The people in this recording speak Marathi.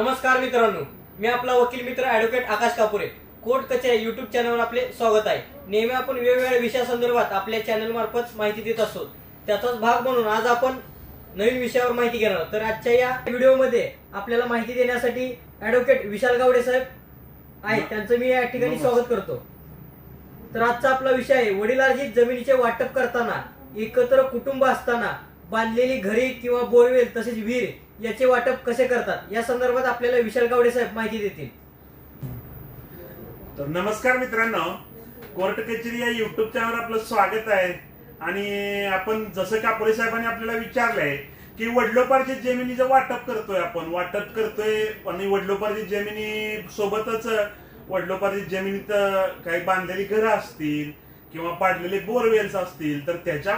नमस्कार मित्रांनो मी आपला वकील मित्र ऍडव्होकेट आकाश कापुरे. कोर्ट कचे युट्यूब चॅनलवर आपले स्वागत आहे. नेहमी आपण वेगवेगळ्या विषयासंदर्भात आपल्या चॅनल मार्फत माहिती देत असतो. त्याचाच भाग म्हणून आज आपण नवीन विषयावर माहिती घेणार. आहोत. तर आजच्या या व्हिडिओमध्ये आपल्याला माहिती देण्यासाठी ऍडव्होकेट विशाल गावडे साहेब आहेत. त्यांचं मी या ठिकाणी स्वागत करतो. तर आजचा आपला विषय आहे वडिलार्जित जमिनीचे वाटप करताना एकत्र कुटुंब असताना बांधलेली घरे किंवा बोरवेल तसेच विहीर याचे वाटप कसे करतात? या संदर्भात आपल्याला विशाल गावडे साहेब माहिती देतील. तर नमस्कार मित्रांनो. कोर्ट कचेरी या युट्यूब चॅनल आपलं स्वागत आहे. आणि आपण जसं कापोरे साहेबांनी आपल्याला विचारलंय की वडलोपारच्या जमिनीचं वाटप करतोय आपण. वाटप करतोय आणि वडलोपार्जित जमिनी सोबतच वडलोपार्जित जमिनीत काही बांधलेली घरं असतील किंवा पाडलेले बोरवेल्स असतील तर त्याच्या